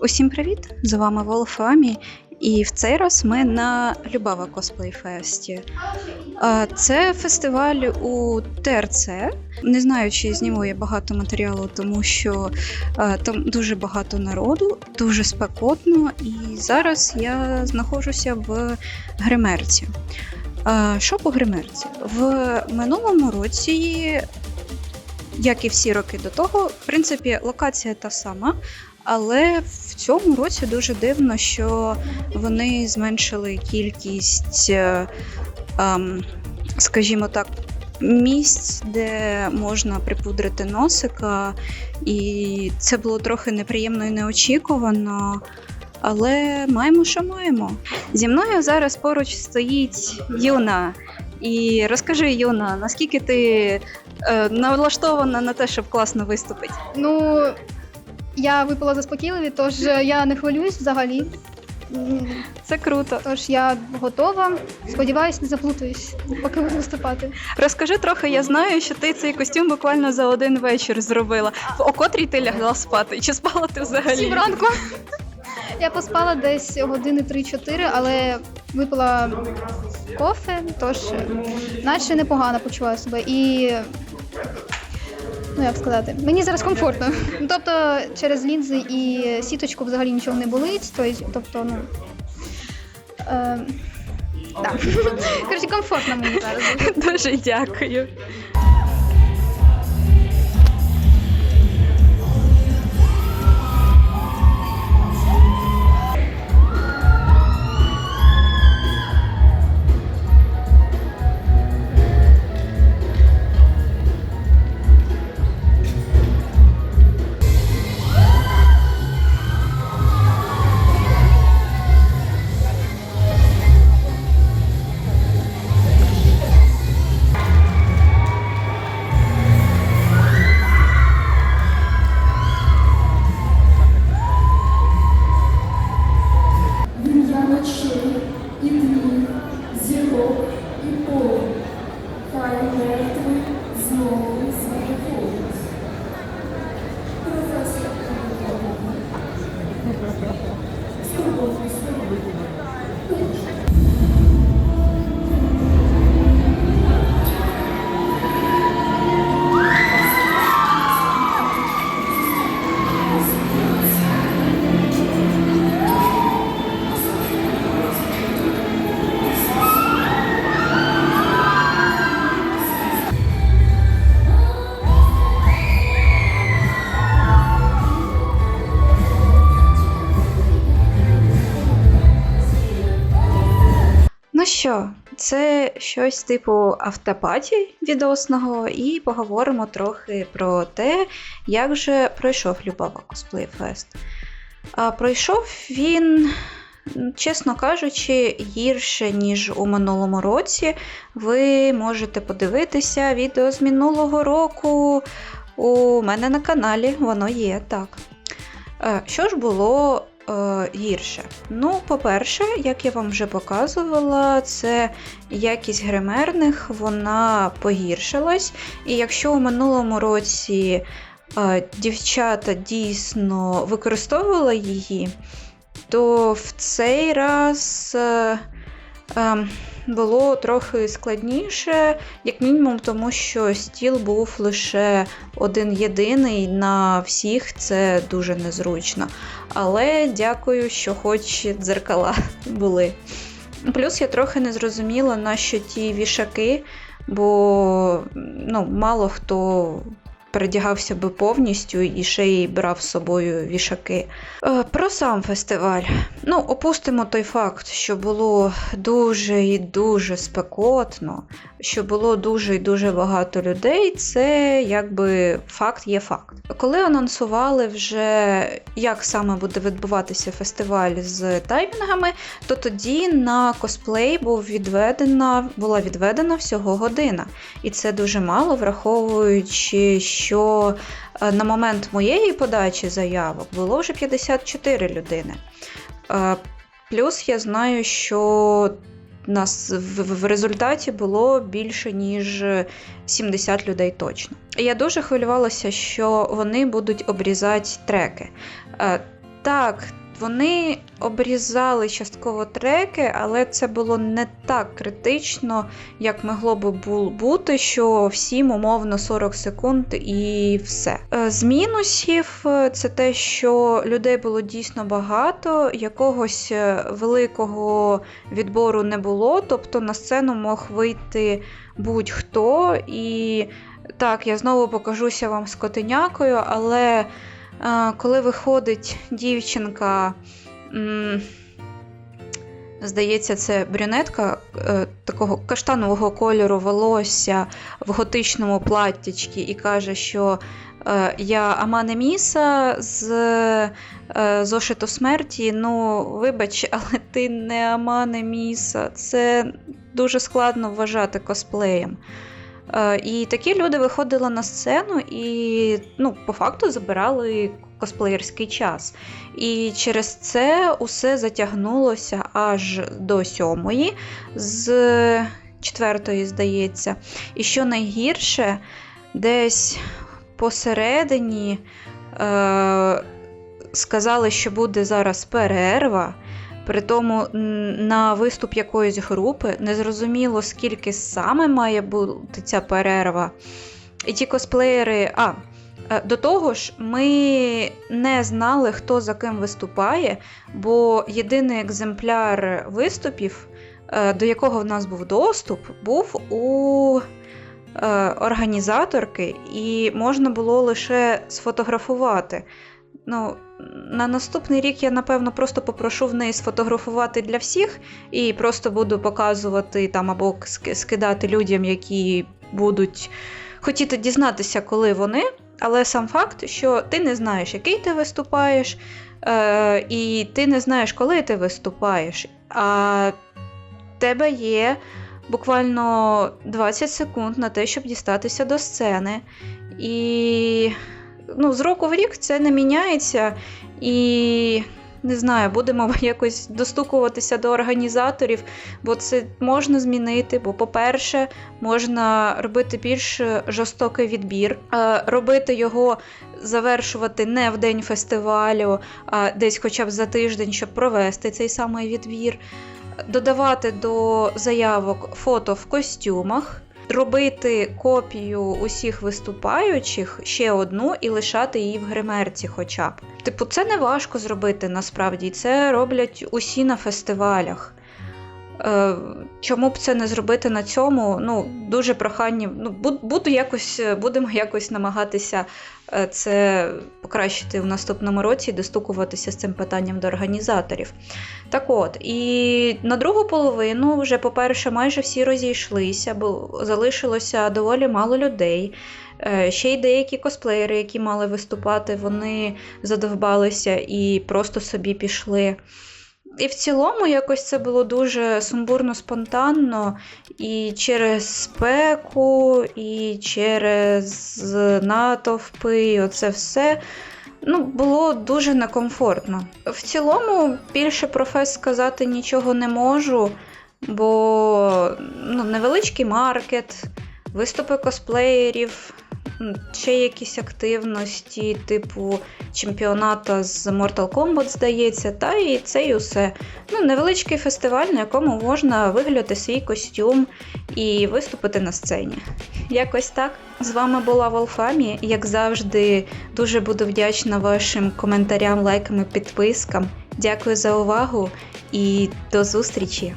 Усім привіт! З вами Волфамі. І в цей раз ми на Любава Косплей Фесті. Це фестиваль у ТРЦ. Не знаю, чи зніму я багато матеріалу, тому що там дуже багато народу, дуже спекотно, і зараз я знаходжуся в гримерці. Що по гримерці? В минулому році, як і всі роки до того, в принципі, локація та сама. Але в цьому році дуже дивно, що вони зменшили кількість, е, ем, скажімо так, місць, де можна припудрити носика. І це було трохи неприємно і неочікувано. Але маємо, що маємо. Зі мною зараз поруч стоїть Юна. І розкажи, Юна, наскільки ти е, налаштована на те, щоб класно виступити? Ну, я випила заспокійливі, тож я не хвилююсь взагалі. Це круто. Тож я готова. Сподіваюсь, не заплутаюсь, поки буду виступати. Розкажи трохи, я знаю, що ти цей костюм буквально за один вечір зробила. О котрій ти лягла спати? Чи спала ти взагалі? Сім ранку. Я поспала десь години 3-4, але випила кофе, тож наче непогано почуваю себе. І ну як сказати, мені зараз комфортно. Ну, Тобто через лінзи і сіточку взагалі нічого не болить. Тобто, ну. Е, да. Коротше, комфортно мені зараз. дуже. Дуже дякую. Ночей і днів, зірок і полі, хай мертвий знову. Професор що, це щось типу автопаті відосного, і поговоримо трохи про те, як же пройшов Любава Косплей Фест. А пройшов він, чесно кажучи, гірше, ніж у минулому році. Ви можете подивитися відео з минулого року у мене на каналі, воно є так. Що ж було гірше? Ну, по-перше, як я вам вже показувала, це якість гримерних вона погіршилась. І якщо у минулому році е, дівчата дійсно використовували її, то в цей раз е, е, було трохи складніше, як мінімум, тому що стіл був лише один єдиний на всіх, це дуже незручно. Але дякую, що хоч дзеркала були. Плюс я трохи не зрозуміла, на що ті вішаки, бо ну, мало хто передягався би повністю і ще й брав з собою вішаки. Е, Про сам фестиваль. Ну, опустимо той факт, що було дуже і дуже спекотно, що було дуже і дуже багато людей. Це якби факт є факт. Коли анонсували вже, як саме буде відбуватися фестиваль з таймінгами, то тоді на косплей був відведена, була відведена всього година. І це дуже мало, враховуючи, що е, на момент моєї подачі заявок було вже 54 людини. Е, Плюс я знаю, що нас в, результаті було більше ніж 70 людей точно. Я дуже хвилювалася, що вони будуть обрізати треки. Е, Так, вони обрізали частково треки, але це було не так критично, як могло би бути, що всім умовно 40 секунд і все. Е, З мінусів е, це те, що людей було дійсно багато, якогось е, великого відбору не було, тобто на сцену мог вийти будь-хто. І так, я знову покажуся вам скотинякою, але е, коли виходить дівчинка. Здається, це брюнетка е, такого каштанового кольору волосся в готичному платтячці і каже, що е, я Амане Міса з е, зошиту смерті. Ну, вибач, але ти не Амане Міса. Це дуже складно вважати косплеєм. Е, і такі люди виходили на сцену і ну, по факту забирали косплеєрський час. І через це усе затягнулося аж до сьомої, з четвертої, здається. І що найгірше, десь посередині е, сказали, що буде зараз перерва. При тому на виступ якоїсь групи незрозуміло, скільки саме має бути ця перерва. І ті косплеєри. А, е, до того ж, ми не знали, хто за ким виступає, бо єдиний екземпляр виступів, е, до якого в нас був доступ, був у е, організаторки, і можна було лише сфотографувати. Ну, на наступний рік я, напевно, просто попрошу в неї сфотографувати для всіх і просто буду показувати там або скидати людям, які будуть хотіти дізнатися, коли вони. Але сам факт, що ти не знаєш, який ти виступаєш, е, і ти не знаєш, коли ти виступаєш. А тебе є буквально 20 секунд на те, щоб дістатися до сцени. І ну, з року в рік це не міняється. І не знаю, будемо якось достукуватися до організаторів, бо це можна змінити. Бо, по-перше, можна робити більш жорстокий відбір, е, робити його, завершувати не в день фестивалю, а десь хоча б за тиждень, щоб провести цей самий відбір, додавати до заявок фото в костюмах. Робити копію усіх виступаючих ще одну і лишати її в гримерці, хоча б. Типу, це не важко зробити насправді, це роблять усі на фестивалях. Е, чому б це не зробити на цьому? Ну, дуже прохання. Ну, буду якось, будемо якось намагатися е, це покращити в наступному році і достукуватися з цим питанням до організаторів. Так от, і на другу половину, вже, по-перше, майже всі розійшлися, бо залишилося доволі мало людей. Е, Ще й деякі косплеєри, які мали виступати, вони задовбалися і просто собі пішли. І в цілому якось це було дуже сумбурно, спонтанно, і через спеку, і через натовпи, і оце все. Ну, було дуже некомфортно. В цілому, більше про фест сказати нічого не можу, бо ну, невеличкий маркет, виступи косплеєрів, ще якісь активності, типу чемпіоната з Mortal Kombat, здається, та і це і усе. Ну, невеличкий фестиваль, на якому можна вигляти свій костюм і виступити на сцені. Якось так. З вами була Волфамі. Як завжди, дуже буду вдячна вашим коментарям, лайкам і підпискам. Дякую за увагу і до зустрічі!